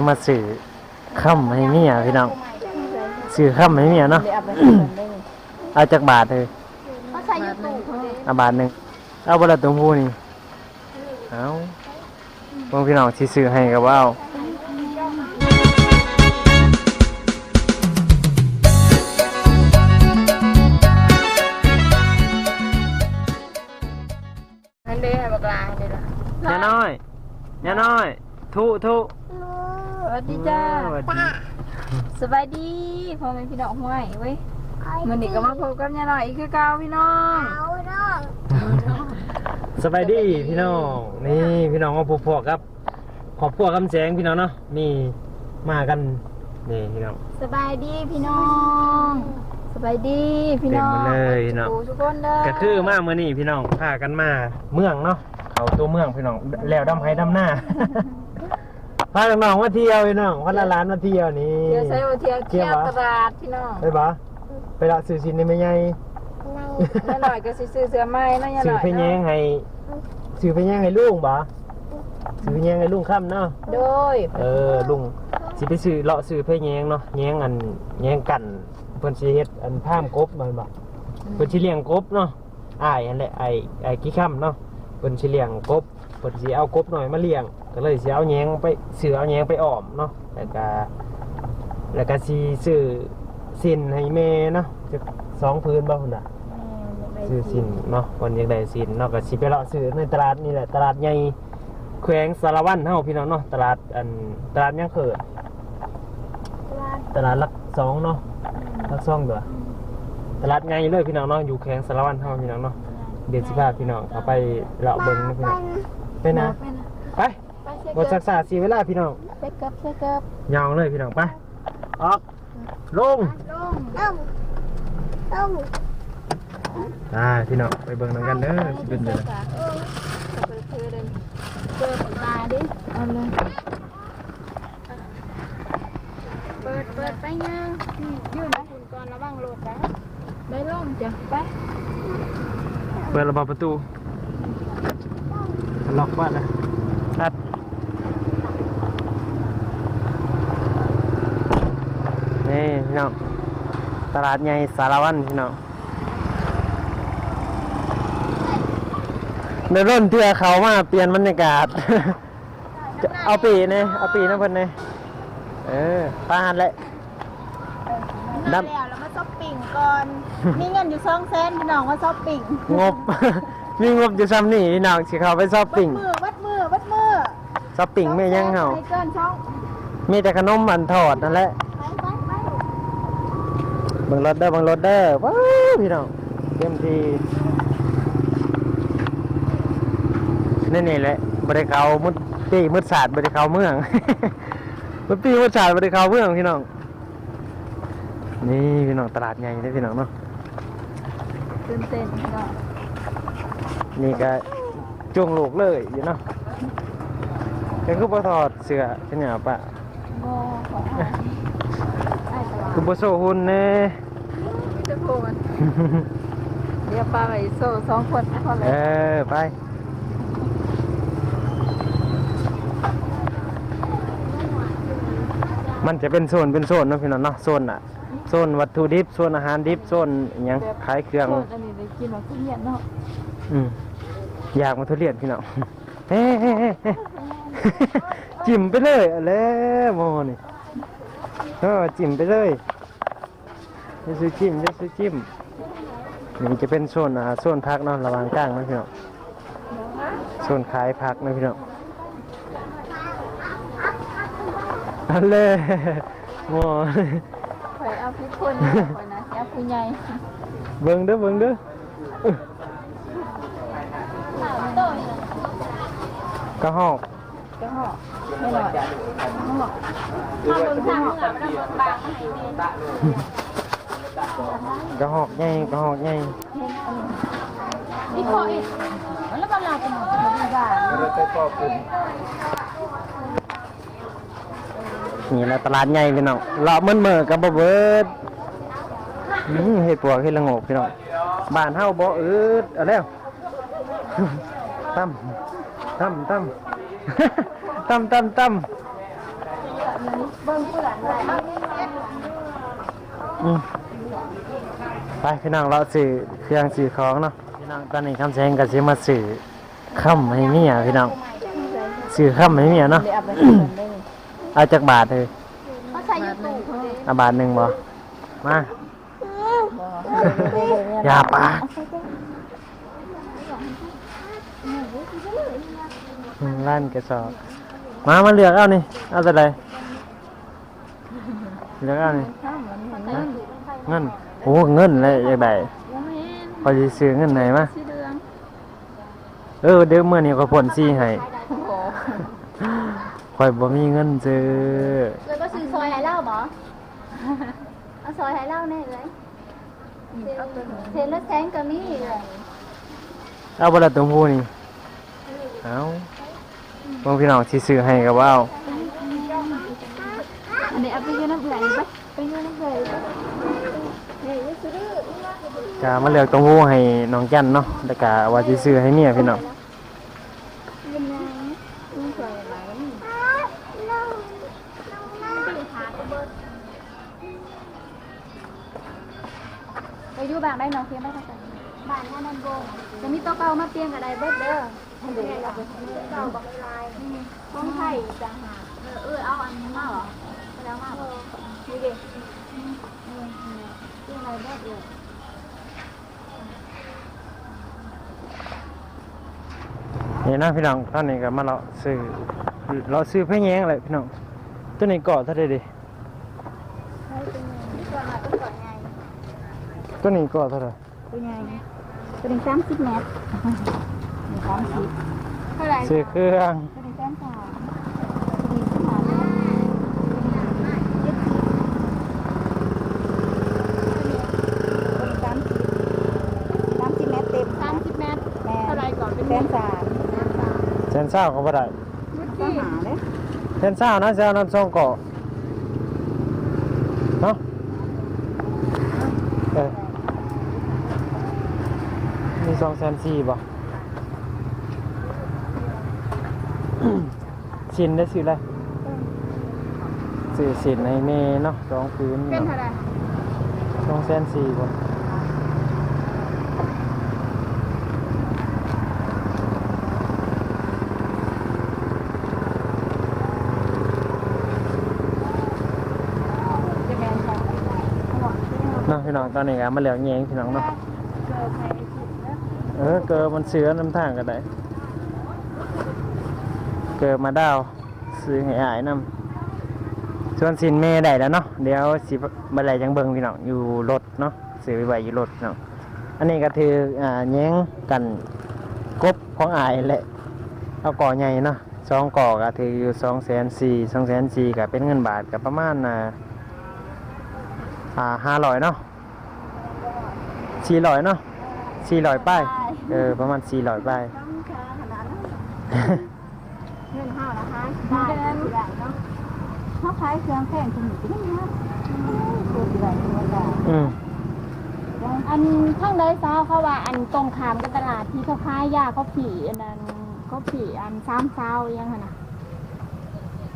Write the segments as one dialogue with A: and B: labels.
A: จะมาสื่อค่ำให้เมียพี่น้องสื่อค่ำให้เมียเนาะ
B: เดี๋ยวเอาไปให้เพิ่นได้นี่
A: เอาจากบาทเลย
C: เขาใส่ยูทูบ
A: เอาบาทหนึ่งเอาบาทตรงพูนี่เอาบางพี่น้องที่ซื้อให้กับว่าเอา
B: นั่นเด้ให้บักลาเด้ล่ะ
A: เนี่ยน้อยเนี่ยน้อยทุทุ
B: ส วัสดีจ้า
A: สวัสดี
B: สบายดีพ่อแม่พี่น้องห้วยเว้ยมื้อนี้ก็มาพบกับยายหน่อยอีกคือเก่าพี่น้อง
A: สบายดีพี่น้องนี่พี่น้องมาพบพวกครับ ขอบพวกคำแสงพี่น้องเนาะนี่มากันนี่พี่น้อง
B: สบายดีพี่น้องสบายดีพี่น้อง
A: เต็มมาเลยเนาะ
B: ทุกคนเด้อ
A: ก็คือมาเมื่อนี้พี่น้องพากันมาเมืองเนาะเขาตัวเมืองพี่น้องแล้วดำไห้ดำหน้าพาน้องๆมาเที่ยวพี่น้องพันละล้านมาเที่ยวนี่
B: เดี๋ยวใช้ว่าเที่ยว
A: เที่
B: เที่
A: ย
B: ยวว
A: เหรอ
B: ตลาดพี่น้อง
A: ไปปะไปละสื่อสินในไม่ใหญ่
B: ยายหน่อยก็สิซื้อเสื้อใหม่เนาะยายห
A: สื่อ
B: น่อย
A: เพแยง
B: เนาะ
A: ให้สื่อเพแยงให้ลุงปะสื่อเพแยงให้ลุงค่ำเนาะ
B: โดย
A: เออลุงสิไปสื่อเลาะสื่อเพแยงเนาะแยงอันแยงกันเพิ่นสิเฮ็ดอันพามกบมันบ่เพิ่นสิเลี้ยงกบเนาะอ้ายอันแหละไอ้ไอ้กี่ค่ำเนาะเพิ่นสิเลี้ยงกบ เพิ่นสิเอากบหน่อยมาเลี้ยง ก็เลยสิเอาแยงไปซื้อเอาแยงไปอ้อมเนาะแล้วก็แล้วก็สิซื้อสินให้แม่เนาะจักสองพื้นบ่พุ่นน่ะซื้อสินเนาะวันอยากได้สินเนาะก็สิไปเลาะซื้อในตลาดนี่แหละตลาดใหญ่แขวงสารวันเฮาพี่น้องเนาะตลาดอันตลาดยังเขิดตลาดหลักสองเนาะหลักสองเด้อตลาดใหญ่เลยพี่น้องเนาะอยู่แขวงสารวันเฮาพี่น้องเนาะเดี๋ยวสิพาพี่น้องเอาไปเลาะเบิ่งนะพี่น้อง ไปนะไป
B: ไปเช็ค
A: บ่
B: เกิ
A: ซั
B: บ
A: กษาเสียเวลาพี่น้อง
B: เช็คเกิบเช็คเกิบ
A: ยาวเลยพี่น้องไปออกลง
B: ลง
A: อ่าพี่น้องไปเบิ่งนำกันเด้อสิเป็นจังได๋
B: เปิดเผยเลยเปิดตาดิเอาเลยเปิดเปิดไปยังยืนนะคุณก่อนระวังรถนะได้ลงจ้ะไป
A: เปิดระบบประตู ล็อกบ้านนะอัดนี่พี่น้องตลาดใหญ่สารวันพี่น้องเดินร่นเทือเขามาเปลี่ยนบรรยากาศจะเอาปีเนี่ยเอาปีนะเพิ่นเนี่ยเออป้าหันแหละ
C: นั่นแล้วแล้วมาช้อปปิ้งก่อน มีเงินอยู่สองแสนพี่น้องมาช้อปปิ้ง
A: งบ มีงบอยู่ซ้ำนี่พี่น้องสิเขาไปช้อป
C: วั
A: ปิ้
C: ด
A: ง
C: มือวัดมือวัดมือ
A: ช้อปปิ้งไม่ยังเหา
C: ไม่เกินช่อง
A: มีแต่ขนมอันทอดนั่นแหละ
C: ไปไปไป
A: เบิ่งรถเด้อเบิ่งรถเด้อว้าวพี่น้องเต็มที่นี่นี่แหละบริเขามุดปีมุดศาสตร์บริเขาเมือง มุดปีมุดศาสตร์บริเขาเมืองพี่น้องนี่พี่น้องตลาดใหญ่เลยพี่น้องเนาะ
B: ตื่นเต้นพี่น้อง
A: นี่ก็จุงลูกเลยอยู่เนาะเป็นคือบ่ถอดเสื้อเป็นหยังปะ
B: โง่ของหายไอ้ตลาด
A: คือบ่โซหุ่นแน่
B: มีแต่พวกมันเดี๋ยวปลาไปโซ่สองคนนะพอเล
A: เอยอไปมันจะเป็นโซนเป็นโซนเนาะพี่น้องเนาะโซนอะโซนวัตถุดิบโซนอาหารดิบโซนอหยังขายเครื่อง
B: โซนอันนี้ได้กินมาทุเรียนเนาะ
A: อืม อยากมาทุเรียนพี่น้องเฮ้เฮ้เฮ้เฮ้จิ้มไปเลยเอาแล้วโมนี่เออจิ้มไปเลยจะซื้อจิ้มจะซื้อจิ้มนี่จะเป็นโซนอ่าโซนพักเนาะระหว่างกลางนะพี่น้องโซนขายพักนะพี่น้องอันเลยโม
B: ไปเอาพริกคนนะคนนะแก้ผู้ใหญ่
A: เบิ่งเด้อเบิ่งเด้ออื้อ กระหอก
B: ก็ห่อไม่หน่อยห่อ
C: ถ้าเบิ่งทางเหนือมันเอารถบางมาให้แม่
A: กระหอกใหญ่กระหอกใหญ่
C: นี่ขออีกแล้วก็ลาไปหมดเลยบ้า
A: นี่แหละตลาดใหญ่พี่น้องเลาะมันเมื่อกับบ่เบิดอื้อเฮ็ดปวกเฮ็ดละโงกพี่น้องบ้านเฮาบ่อืดเอาแล้วตั้ม ตั้มตั้มตั้มตั้มตั้มไปพี่น้องเราสื่อเครื่องสื่อของเนาะพี่น้องตอนนี้คำแสงก็สิมาสื่อค่ำให้เมียพี่น้องสื่อค่ำให้เมียเนาะ
C: เดี๋ยเอาไปเปื่อา
A: จากบาทเลย
B: เอา
A: บาทหนึ่งบ่มาอย่าปาอื มร้านกระสอบ มามาเลือกเอานี่เอาแต่ใดเลือกเอานี่เงินโอ้เงินเลยอยากได้
B: โมเมน
A: พอจะซื้อเงินไหนมา
B: สีเหลือง
A: เออเดี๋ยวเมื่อนี้ก็ผลซีให้
B: โอ้โห
A: คอยบ่มีเงินซื้อ
B: เลยก็ซื้อซอยให้เล่าบ่เอาซอยให้เล่าแน่เลยเซนแล้วแทงก็มีเลย
A: เอาบ่ละตัวผู้นี่เอา บางพี่น้องสิซื้อให้ก็ว่าเอา
B: อันนี้เอาไปยืนน้ำเบื่อไปไปยืนน้ำเบื่อไปเฮ้ยซื้อ
A: จะมาเลือกตัวผู้ให้น้องจันเนาะแล้วก็ว่าสิซื้อให้เมียพี่น้อง
B: ยังไงมึงสวยไหมไปอยู่บ้านได้น้องเพียงได้ค่ะบ้านท่านันโบงจะมีโต๊ะเก่ามาเปลี่ยนกับไดเบิร์ดเด้อ เดี๋ยวเราไปเก่าบักลายห้องไทยจังหาเออเอาอันนี้มาเหรอแล้วมาเหรอาดิเปลี่ยนอะไรเบิร์ดเด้อ
A: นี่นะพี่น้องตอนนี้ก็มาเราซื้อเราซื้อเพื่อแยงเลยพี่น้องตัวนี้เกาะเท่าไดดิ
B: ใช่เป็นไงก่อนมาต้องก่อนไง
A: ตัวนี้เกาะเท่าไร่
B: เป็นไงเป็นสามสิบเมตร สามสิบเท่าไหร่
A: ซื้อเครื่อง
B: เป็นแสนสามเป็นสามเมตรเจ็ดสิบสามสิบ
C: น้ำจิ้มแม่เต็ม
B: สามสิบเมตร
C: แม่
B: เท่าไหร่ก่อนเป็น
C: แสนสาม
A: แสนเศร้าก็บ่ได้
C: ก็หาเลย
A: แสนเศร้านะแสนน้ำสองเกาะเนาะเออมีสองแสนสี่บ่ สินได้ซื้ออะไรซื้อสินให้แม่เนาะสองพื้น
B: เป็น
A: เนาะ
B: เท่าไหร่
A: สองแสนสี่บ่เนาะพี่น้องตอนนี้ก็มาเหลืองแยงพี่น้องเนาะเออเกิดมันเสือน้ำทางก็ได้ เกิดมาดาวซื้อให้อายนำส่วนสินเมย์ได้แล้วเนาะเดี๋ยวสิบันไดจังเบิงพี่น้องอยู่รถเนาะซื้อไว้อยู่รถพี่น้องอันนี้ก็คืออ่าแย้งกันกบของอายแหละเอาก่อใหญ่เนาะสองก่อก็ถืออยู่สองแสนสี่สองแสนสี่ก็เป็นเงินบาทก็ประมาณอ่าอ่าห้าร้อยเนาะสี่ร้อยเนาะสี่ร้อยป้ายเออประมาณสี่ร้อยป้าย
C: นะ
B: คะได้ได้เนาะ
C: เขาขายเครื่องแพงคุณอยู่ที่นี่นะตัวใหญ่ตัวใหญ่
A: อืม
B: อันข้างใดซ้าเขาว่า อันตรงขามกับตลาดที่เขาค้ายยาเขาผีอันนั้นเขาผีอันซ้ำเช้ายังไงนะ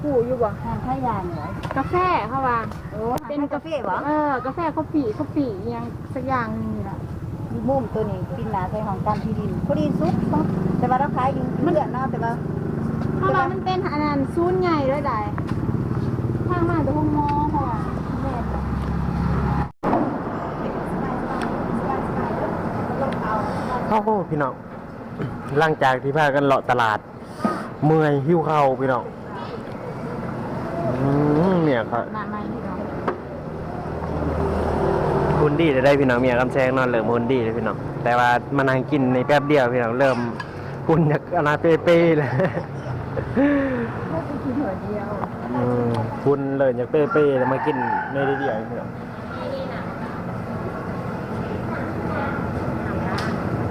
B: ผูอยู่บ่
C: ทานข้าวยานเหรอกา
B: แฟเขาว่า
C: โอ้เป็นกาแฟเหรอ
B: เออกาแฟเขาผีเขาผียังสักอย่างหนึงนี่แหละ
C: มีมุมตัวนี้กินหนาใส่ของการที่ดินพอดีซุปปั๊บแต่ว่าเราขายอยู่เลือดเนาะแต่ว่า
B: เขาว่ามันเป็นอันนั้นซูนย์ใหญ่ด้วยได้ทางมาแต่ห้องมอเขาว่าแม่นบ่
A: เข้าโอ้พี่น้อง หลังจากที่พากันเลาะตลาด เมื่อยหิ้วเข่าพี่น้องอืมเนี่ยครับ
B: มาใหม่พี่น้อง
A: หุ่นดีได้พี่น้องเมียกำแซงนอนเหลิมหุ่นดีเลยพี่น้อง แต่ว่ามานั่งกินในแป๊บเดียวพี่น้องเริ่มหุ่นจากอนาเปเป้เลย
C: ไม่ไปกินหัวเดียว
A: อืมหุ่นเลยากเป้เป้แล้วมากินในเดียวพี่น้อง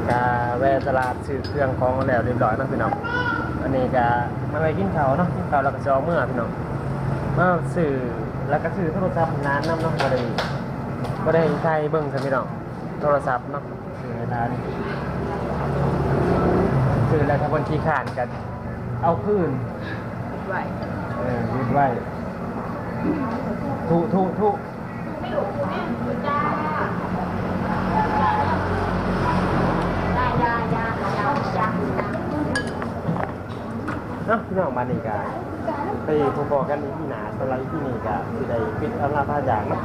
A: กาแวะตลาดซื้อเครื่องของแล้วเรียบร้อยเนาะพี่น้อง อันนี้ก็มาไปกินข้าวเนาะกินข้าวแล้วก็จะเอาเมื่อพี่น้องมาซื้อแล้วก็ซื้อโทรศัพท์นานน้ำเนาะบ่ได้บ่ได้ใช้เบิ่งซะพี่น้องโทรศัพท์เนาะซื้อให้านซื้อแล้วถ้าคนขี้ขานกัน เอาคืน
C: ไหว
A: เออยึดไว้ทุทุทุเนาะพี่น้องมานี่กันไปพบกันอีที่หนาสไลด์ที่นี่กันสิได้ปิดอำลาพาจากเนาะ